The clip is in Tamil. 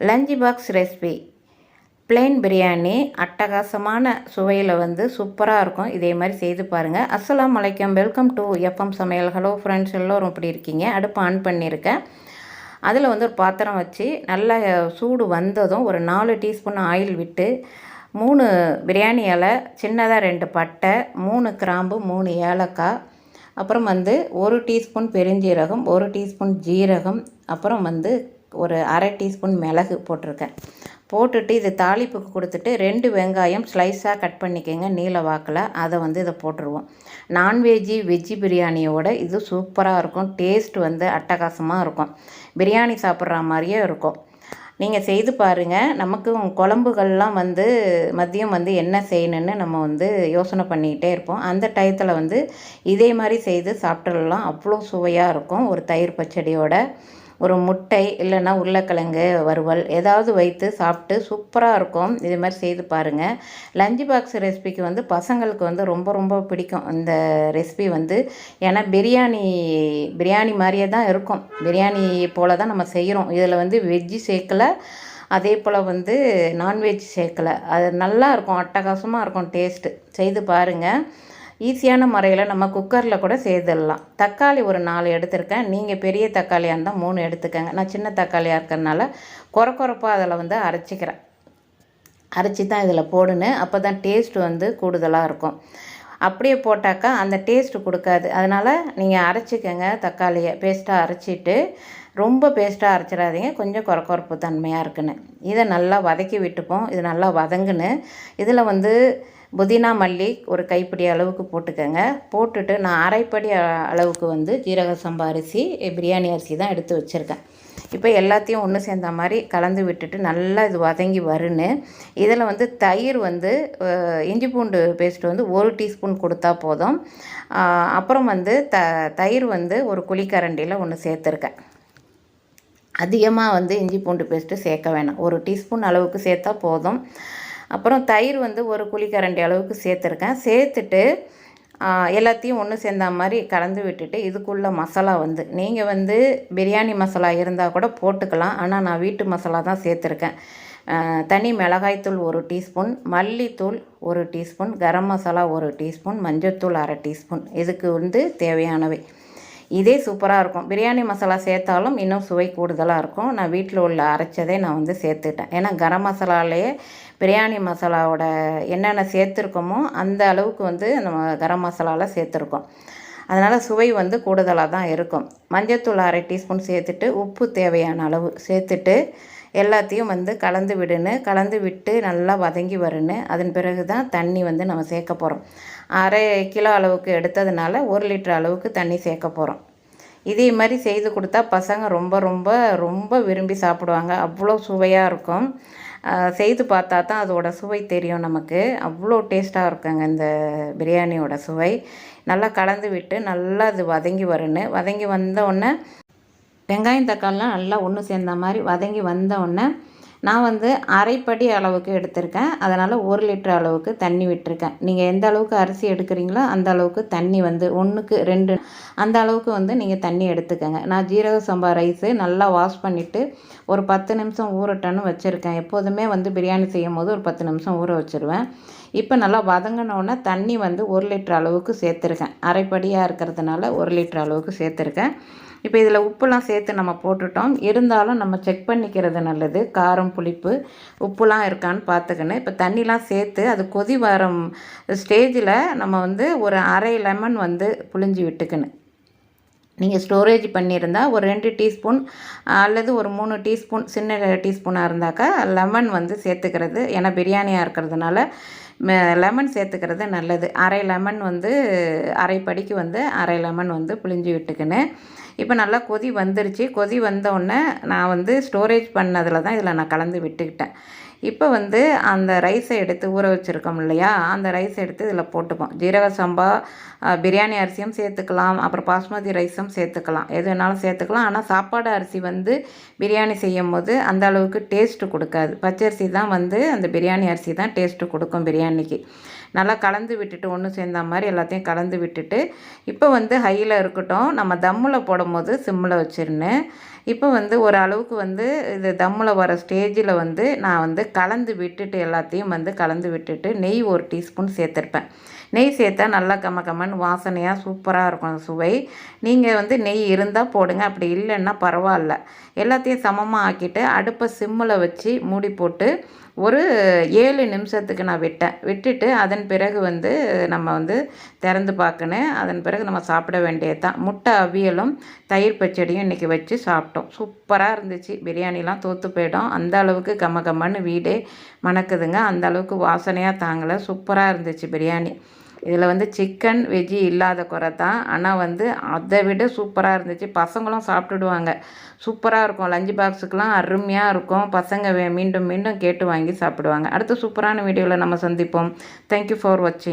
Lunch box recipe. Plain biryani அட்டகாசமான சுவையில் வந்து சூப்பராக இருக்கும். இதே மாதிரி செய்து பாருங்கள் அஸ்லாம் வலைக்கம் வெல்கம் டு எஃப்எம் சமையல். ஹலோ ஃப்ரெண்ட்ஸ் எல்லோரும் இப்படி இருக்கீங்க? அடுப்பு ஆன் பண்ணியிருக்கேன். அதில் வந்து ஒரு பாத்திரம் வச்சு நல்லா சூடு வந்ததும் ஒரு நாலு டீஸ்பூன் ஆயில் விட்டு மூணு பிரியாணி இலை சின்னதாக ரெண்டு பட்டை மூணு கிராம்பு மூணு ஏலக்காய் அப்புறம் வந்து ஒரு டீஸ்பூன் பெருஞ்சீரகம் ஒரு டீஸ்பூன் ஜீரகம் அப்புறம் வந்து ஒரு அரை டீஸ்பூன் மிளகு போட்டிருக்கேன். போட்டுட்டு இது தாளிப்புக்கு கொடுத்துட்டு ரெண்டு வெங்காயம் ஸ்லைஸாக கட் பண்ணிக்கோங்க நீல வாக்கில். அதை வந்து இதை போட்டுருவோம். நான்வெஜ்ஜி வெஜ்ஜி பிரியாணியோட இது சூப்பராக இருக்கும். டேஸ்ட் வந்து அட்டகாசமாக இருக்கும். பிரியாணி சாப்பிட்ற மாதிரியே இருக்கும். நீங்கள் செய்து பாருங்கள் நமக்கு குழம்புகள்லாம் வந்து மதியம் வந்து என்ன செய்யணுன்னு நம்ம வந்து யோசனை பண்ணிக்கிட்டே இருப்போம். அந்த டயத்தில் வந்து இதே மாதிரி செய்து சாப்பிட்டுடலாம். அவ்வளோ சுவையாக இருக்கும். ஒரு தயிர் பச்சடியோட. ஒரு முட்டை இல்லைன்னா உருளைக்கிழங்கு வறுவல் ஏதாவது வைத்து சாப்பிட்டு சூப்பராக இருக்கும். இது மாதிரி செய்து பாருங்கள் லஞ்ச் பாக்ஸ் ரெசிபிக்கு வந்து பசங்களுக்கு வந்து ரொம்ப ரொம்ப பிடிக்கும். இந்த ரெசிபி வந்து ஏன்னா பிரியாணி பிரியாணி மாதிரியே தான் இருக்கும். பிரியாணி போல் தான் நம்ம செய்கிறோம் இதில் வந்து வெஜ்ஜு சேர்க்கல. அதே போல் வந்து நான்வெஜ் சேர்க்கலை. அது நல்லா இருக்கும். அட்டகாசமாக இருக்கும் டேஸ்ட்டு செய்து பாருங்கள் ஈஸியான முறையில் நம்ம குக்கரில் கூட செய்திடலாம். தக்காளி ஒரு நாலு எடுத்திருக்கேன். நீங்கள் பெரிய தக்காளியாக இருந்தால் மூணு எடுத்துக்கோங்க. நான் சின்ன தக்காளியாக இருக்கிறதுனால குறை குறைப்பாக அதில் வந்து அரைச்சிக்கிறேன். அரைச்சி தான் இதில் போடணும் அப்போ தான் டேஸ்ட் வந்து கூடுதலாக இருக்கும். அப்படியே போட்டாக்கா அந்த டேஸ்ட்டு கொடுக்காது. அதனால் நீங்கள் அரைச்சிக்கோங்க தக்காளியை. பேஸ்ட்டாக அரைச்சிட்டு ரொம்ப பேஸ்ட்டாக அரைச்சிடாதீங்க. கொஞ்சம் குறக்குறப்பு தன்மையாக இருக்குன்னு. இதை நல்லா வதக்கி விட்டுப்போம். இது நல்லா வதங்குன்னு. இதில் வந்து புதினா மல்லி ஒரு கைப்பிடி அளவுக்கு போட்டுக்கோங்க. போட்டுட்டு நான் அரைப்படி அளவுக்கு வந்து ஜீரக சம்பா அரிசி பிரியாணி அரிசி தான் எடுத்து வச்சுருக்கேன். இப்போ எல்லாத்தையும் ஒன்று சேர்ந்த மாதிரி கலந்து விட்டுட்டு நல்லா இது வதங்கி வருன்னு இதில் வந்து தயிர் வந்து இஞ்சி பூண்டு பேஸ்ட் வந்து ஒரு டீஸ்பூன் கொடுத்தா போதும். அப்புறம் வந்து த தயிர் வந்து ஒரு குழிக்கரண்டியில் ஒன்று சேர்த்துருக்கேன். அதிகமாக வந்து இஞ்சி பூண்டு பேஸ்ட்டு சேர்க்க வேணாம். ஒரு டீஸ்பூன் அளவுக்கு சேர்த்தா போதும். அப்புறம் தயிர் வந்து ஒரு குழிக்கரண்டி அளவுக்கு சேர்த்துருக்கேன். சேர்த்துட்டு எல்லாத்தையும் ஒன்று சேர்ந்த மாதிரி கலந்து விட்டுட்டு இதுக்குள்ளே மசாலா வந்து நீங்கள் வந்து பிரியாணி மசாலா இருந்தால் கூட போட்டுக்கலாம். ஆனால் நான் வீட்டு மசாலா தான் சேர்த்துருக்கேன். தனி மிளகாய்த்தூள் ஒரு டீஸ்பூன் மல்லித்தூள் ஒரு டீஸ்பூன் கரம் மசாலா ஒரு டீஸ்பூன் மஞ்சத்தூள் அரை டீஸ்பூன். இதுக்கு வந்து தேவையானவை. இதே சூப்பராக இருக்கும். பிரியாணி மசாலா சேர்த்தாலும் இன்னும் சுவை கூடுதலாக இருக்கும். நான் வீட்டில் உள்ள அரைச்சதே நான் வந்து சேர்த்துட்டேன். ஏன்னா கரம் மசாலாலேயே பிரியாணி மசாலாவோட என்னென்ன சேர்த்துருக்கோமோ அந்த அளவுக்கு வந்து நம்ம கரம் மசாலாவில் சேர்த்துருக்கோம். அதனால் சுவை வந்து கூடுதலாக தான் இருக்கும். மஞ்சத்தூள் அரை டீஸ்பூன் சேர்த்துட்டு உப்பு தேவையான அளவு சேர்த்துட்டு எல்லாத்தையும் வந்து கலந்து விடுன்னு கலந்து விட்டு நல்லா வதங்கி வருன்னு அதன் பிறகு தான் தண்ணி வந்து நம்ம சேர்க்க போகிறோம் அரை கிலோ அளவுக்கு எடுத்ததுனால ஒரு லிட்டர் அளவுக்கு தண்ணி சேர்க்க போகிறோம் இதே மாதிரி செய்து கொடுத்தா பசங்க ரொம்ப ரொம்ப ரொம்ப விரும்பி சாப்பிடுவாங்க. அவ்வளோ சுவையாக இருக்கும். செய்து பார்த்தா தான் அதோட சுவை தெரியும் நமக்கு. அவ்வளோ டேஸ்ட்டாக இருக்குங்க இந்த பிரியாணியோட சுவை. நல்லா கலந்து விட்டு நல்லா அது வதங்கி வருன்னு வதங்கி வந்த உடனே வெங்காயம் தக்காளிலாம் நல்லா ஒன்று சேர்ந்த மாதிரி வதங்கி வந்த உடனே நான் வந்து அரைப்படி அளவுக்கு எடுத்திருக்கேன். அதனால் ஒரு லிட்டர் அளவுக்கு தண்ணி விட்டுருக்கேன். நீங்கள் எந்த அளவுக்கு அரிசி எடுக்கிறீங்களோ அந்த அளவுக்கு தண்ணி வந்து ஒன்றுக்கு ரெண்டு அந்த அளவுக்கு வந்து நீங்கள் தண்ணி எடுத்துக்கோங்க. நான் ஜீரக சம்பா ரைஸு நல்லா வாஷ் பண்ணிவிட்டு ஒரு பத்து நிமிஷம் ஊறட்டன்னு வச்சுருக்கேன். எப்போதுமே வந்து பிரியாணி செய்யும் போது ஒரு பத்து நிமிஷம் ஊற வச்சுருவேன். இப்போ நல்லா வதங்கினோடனே தண்ணி வந்து ஒரு லிட்டர் அளவுக்கு சேர்த்துருக்கேன். அரைப்படியாக இருக்கிறதுனால ஒரு லிட்டர் அளவுக்கு சேர்த்துருக்கேன். இப்போ இதில் உப்புலாம் சேர்த்து நம்ம போட்டுட்டோம். இருந்தாலும் நம்ம செக் பண்ணிக்கிறது நல்லது. காரம் புளிப்பு உப்புலாம் இருக்கான்னு பார்த்துக்கணும். இப்போ தண்ணிலாம் சேர்த்து அது கொதி வரும் ஸ்டேஜில் நம்ம வந்து ஒரு அரை லெமன் வந்து புளிஞ்சு விட்டுக்கணும். நீங்கள் ஸ்டோரேஜ் பண்ணியிருந்தால் ஒரு ரெண்டு டீஸ்பூன் அல்லது ஒரு மூணு டீஸ்பூன் சின்ன டீஸ்பூனாக இருந்தாக்கா லெமன் வந்து சேர்த்துக்கிறது. ஏன்னா பிரியாணியாக இருக்கிறதுனால லெமன் சேர்த்துக்கிறது நல்லது. அரை லெமன் வந்து அரை படிக்கு வந்து அரை லெமன் வந்து புளிஞ்சு விட்டுக்கின்னு. இப்போ நல்லா கொதி வந்துருச்சு. கொதி வந்தோடனே நான் வந்து ஸ்டோரேஜ் பண்ணதில் தான் இதில் நான் கலந்து விட்டுக்கிட்டேன். இப்போ வந்து அந்த ரைஸை எடுத்து ஊற வச்சுருக்கோம் இல்லையா? அந்த ரைஸ் எடுத்து இதில் போட்டுப்போம். ஜீரக சம்பா பிரியாணி அரிசியும் சேர்த்துக்கலாம். அப்புறம் பாஸ்மதி ரைஸும் சேர்த்துக்கலாம். எது வேணாலும் சேர்த்துக்கலாம். ஆனால் சாப்பாடு அரிசி வந்து பிரியாணி செய்யும் போது அந்த அளவுக்கு டேஸ்ட்டு கொடுக்காது. பச்சரிசி தான் வந்து அந்த பிரியாணி அரிசி தான் டேஸ்ட்டு கொடுக்கும் பிரியாணிக்கு. நல்லா கலந்து விட்டுட்டு ஒன்று சேர்ந்த மாதிரி எல்லாத்தையும் கலந்து விட்டுட்டு இப்போ வந்து ஹையில் இருக்கட்டும் நம்ம தம்மில் போடும்போது சிம்மில் வச்சிருந்தேன் இப்போ வந்து ஒரு அளவுக்கு வந்து இது தம்மில் வர ஸ்டேஜில் வந்து நான் வந்து கலந்து விட்டுட்டு எல்லாத்தையும் வந்து கலந்து விட்டுட்டு நெய் ஒரு டீஸ்பூன் சேர்த்துருப்பேன். நெய் சேர்த்தா நல்லா கம கமன்னு வாசனையாக சூப்பராக இருக்கும் சுவை. நீங்கள் வந்து நெய் இருந்தால் போடுங்க அப்படி இல்லைன்னா பரவாயில்ல. எல்லாத்தையும் சமமாக ஆக்கிட்டு அடுப்பை சிம்மில் வச்சு மூடி போட்டு ஒரு ஏழு நிமிஷத்துக்கு நான் விட்டேன். விட்டுட்டு அதன் பிறகு வந்து நம்ம வந்து திறந்து பார்க்கணும் அதன் பிறகு நம்ம சாப்பிட வேண்டியது தான் முட்டை அவியலும் தயிர் பச்சடியும் இன்றைக்கி வச்சு சாப்பிட்டோம். சூப்பராக இருந்துச்சு. பிரியாணிலாம் தோற்று போயிடும். அந்த அளவுக்கு கம்ம கம்மன்னு வீடே மணக்குதுங்க. அந்த அளவுக்கு வாசனையாக தாங்கலை. சூப்பராக இருந்துச்சு பிரியாணி. இதில் வந்து சிக்கன் வெஜ்ஜி இல்லாத குறை தான். ஆனால் வந்து அதை விட சூப்பராக இருந்துச்சு. பசங்களும் சாப்பிட்டுடுவாங்க. சூப்பராக இருக்கும். லஞ்ச் பாக்ஸுக்கெலாம் அருமையாக இருக்கும். பசங்க மீண்டும் மீண்டும் கேட்டு வாங்கி சாப்பிடுவாங்க. அடுத்த சூப்பரான வீடியோவில் நம்ம சந்திப்போம். தேங்க்யூ ஃபார் வாட்சிங்